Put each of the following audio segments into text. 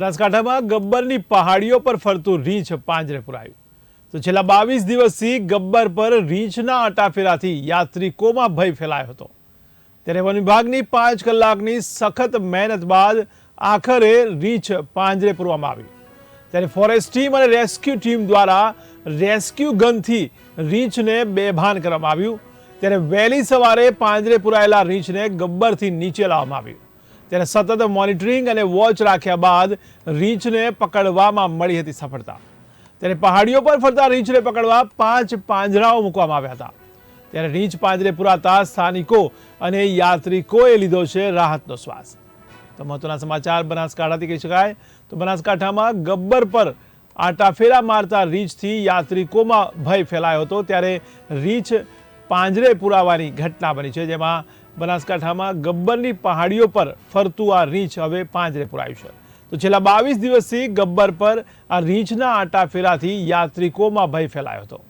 બનાસકાંઠામાં ગબ્બરની પહાડીઓ પર ફરતું રીંછ પાંજરે પુરાયું તો છેલ્લા બાવીસ દિવસથી ગબ્બર પર રીંછના અટાફેરાથી યાત્રિકોમાં ભય ફેલાયો હતો. ત્યારે વન વિભાગની પાંચ કલાકની સખત મહેનત બાદ આખરે રીંછ પાંજરે પૂરવામાં આવી. ત્યારે ફોરેસ્ટ ટીમ અને રેસ્ક્યુ ટીમ દ્વારા રેસ્ક્યુ ગનથી રીંછને બેભાન કરવામાં આવ્યું. ત્યારે વહેલી સવારે પાંજરે પુરાયેલા રીંછને ગબ્બરથી નીચે લાવવામાં આવ્યું. ત્યારે સતત મોનિટરિંગ અને વોચ રાખ્યા બાદ રીંછને પકડવામાં મળી હતી સફળતા. ત્યારે પહાડીઓ પર ફરતા રીંછને પકડવા પાંચ પાંજરાઓ મૂકવામાં આવ્યા હતા. ત્યારે રીંછ પાંજરે પુરાતા સ્થાનિકો અને યાત્રિકોએ લીધો છે રાહતનો શ્વાસ. તો મહત્વના સમાચાર બનાસકાંઠાથી કહી શકાય. તો બનાસકાંઠામાં ગબ્બર પર આટાફેરા મારતા રીંછથી યાત્રિકોમાં ભય ફેલાયો હતો. ત્યારે રીંછ પાંજરે પુરાવાની ઘટના બની છે, જેમાં બનાસકાંઠામાં ગબ્બરની પહાડીઓ પર ફરતું આ રીંછ હવે પાંજરે પુરાયું છે. તો છેલ્લા બાવીસ દિવસથી ગબ્બર પર આ રીંછના આટાફેરાથી યાત્રિકોમાં ભય ફેલાયો હતો.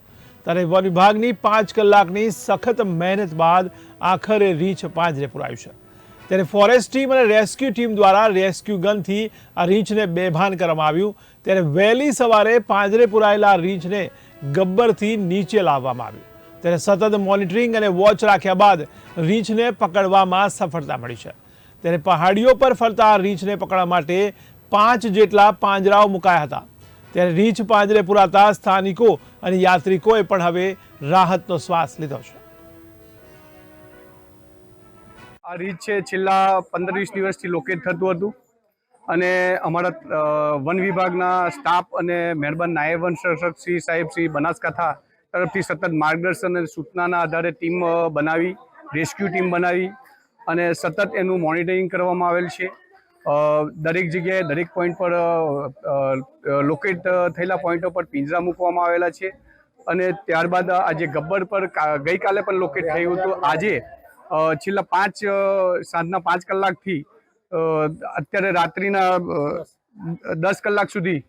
ત્યારે વન વિભાગની પાંચ કલાકની સખત મહેનત બાદ આખરે રીંછ પાંજરે પુરાયું છે. ત્યારે ફોરેસ્ટ ટીમ અને રેસ્ક્યુ ટીમ દ્વારા રેસ્ક્યુ ગનથી આ રીંછને બેભાન કરવામાં આવ્યું. ત્યારે વહેલી સવારે પાંજરે પુરાયેલા રીંછને ગબ્બરથી નીચે લાવવામાં આવ્યું. ત્યારે સતત મોનિટરિંગ અને વોચ રાખ્યા બાદ રીંછને પકડવામાં સફળતા મળી છે. ત્યારે પહાડીઓ પર ફરતા રીંછને પકડવા માટે પાંચ જેટલા પાંજરાઓ મુકાયા હતા. ત્યારે રીંછ પાંજરે પુરાતા સ્થાનિકો અને યાત્રિકોએ પણ હવે રાહતનો શ્વાસ લીધો છે. આ રીંછ છે, છેલ્લા પંદર વીસ દિવસથી લોકેટ થતું હતું. અને અમારા વન વિભાગના સ્ટાફ અને મહેરબાન નાયબ વન સંરક્ષક શ્રી સાહેબ શ્રી બનાસકાંઠા તરફથી સતત માર્ગદર્શન અને સૂચનાના આધારે ટીમ બનાવી, રેસ્ક્યુ ટીમ બનાવી અને સતત એનું મોનિટરિંગ કરવામાં આવેલ છે. દરેક જગ્યાએ દરેક પોઈન્ટ પર લોકેટ થયેલા પોઈન્ટો પર પિંજરા મૂકવામાં આવેલા છે અને ત્યારબાદ આજે ગબ્બર પર ગઈકાલે પણ લોકેટ થયું હતું. આજે છેલ્લા પાંચ સાંજના પાંચ કલાકથી અત્યારે રાત્રિના દસ કલાક સુધી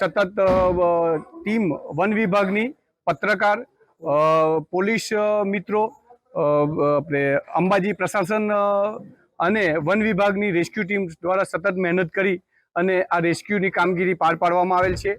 સતત ટીમ વન વિભાગની પત્રકાર પોલીસ મિત્રો આપણે અંબાજી પ્રશાસન અને વન વિભાગની રેસ્ક્યુ ટીમ દ્વારા સતત મહેનત કરી અને આ રેસ્ક્યુની કામગીરી પાર પાડવામાં આવેલ છે.